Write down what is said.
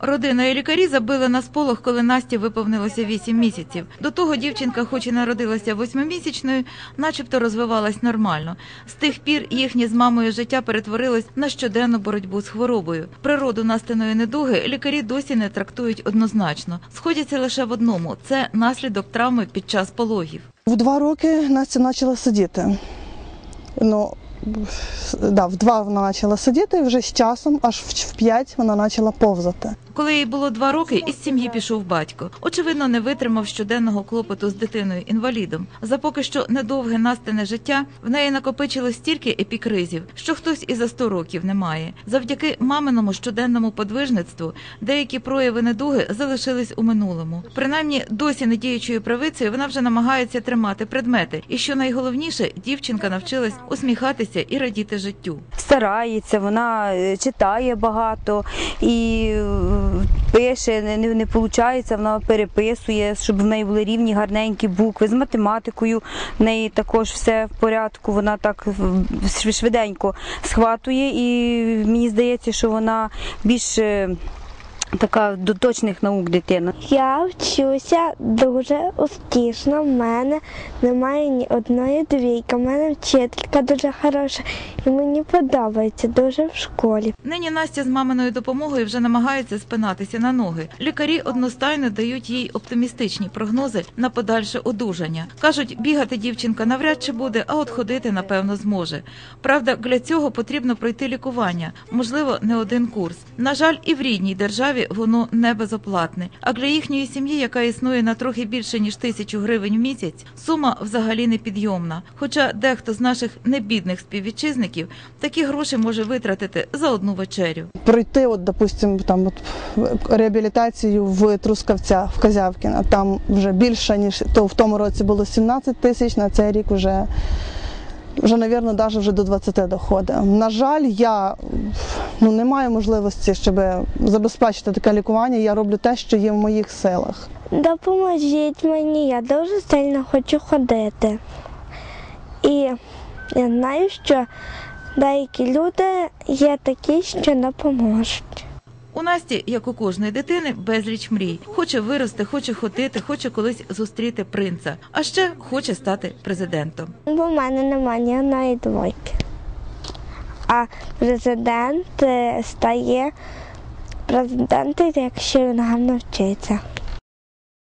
Родина і лікарі забили на сполох, коли Насті виповнилося 8 місяців. До того дівчинка, хоч і народилася восьмимісячною, начебто розвивалась нормально. З тих пір їхнє з мамою життя перетворилось на щоденну боротьбу з хворобою. Природу Настиної недуги лікарі досі не трактують однозначно. Сходяться лише в одному це наслідок травми під час пологів. В два роки Настя почала сидіти. Ну, да, в два вона почала сидіти, вже з часом, аж в п'ять вона почала повзати. Коли їй було два роки, із сім'ї пішов батько. Очевидно, не витримав щоденного клопоту з дитиною інвалідом. За поки що недовге настине життя в неї накопичилось стільки епікризів, що хтось і за сто років не має. Завдяки маминому щоденному подвижництву деякі прояви недуги залишились у минулому. Принаймні, досі недіючою правицею вона вже намагається тримати предмети. І що найголовніше, дівчинка навчилась усміхатися і радіти життю. старається, вона е, читає багато і е, пише, не, не, не виходить, вона переписує, щоб в неї були рівні гарненькі букви. З математикою в неї також все в порядку, вона так швиденько схватує, і мені здається, що вона більш така до точних наук дитина. Я вчуся дуже успішно. В мене немає ні одної двійки. У мене вчителька дуже хороша і мені подобається дуже в школі. Нині Настя з маминою допомогою вже намагається спинатися на ноги. Лікарі одностайно дають їй оптимістичні прогнози на подальше одужання. кажуть, бігати дівчинка навряд чи буде, а от ходити напевно зможе. Правда, для цього потрібно пройти лікування, можливо, не один курс. На жаль, і в рідній державі воно не безоплатне. А для їхньої сім'ї, яка існує на трохи більше ніж тисячу гривень в місяць, сума взагалі непідйомна. Хоча дехто з наших небідних співвітчизників такі гроші може витратити за одну вечерю. Пройти, от, допустим, там от, реабілітацію в Трускавця, в Козявкіна, там вже більше, ніж то в тому році було 17 тисяч, на цей рік вже, вже навірно, навіть вже до 20 доходить. На жаль, я ну, не маю можливості, щоб забезпечити таке лікування. Я роблю те, що є в моїх силах. Допоможіть мені, я дуже сильно хочу ходити. І я знаю, що деякі люди є такі, що допоможуть. У Насті, як у кожної дитини, безліч мрій. Хоче вирости, хоче ходити, хоче колись зустріти принца, а ще хоче стати президентом. Бо в мене немає ні одної двойки. А президент е, стає президентом, якщо він гарно вчиться.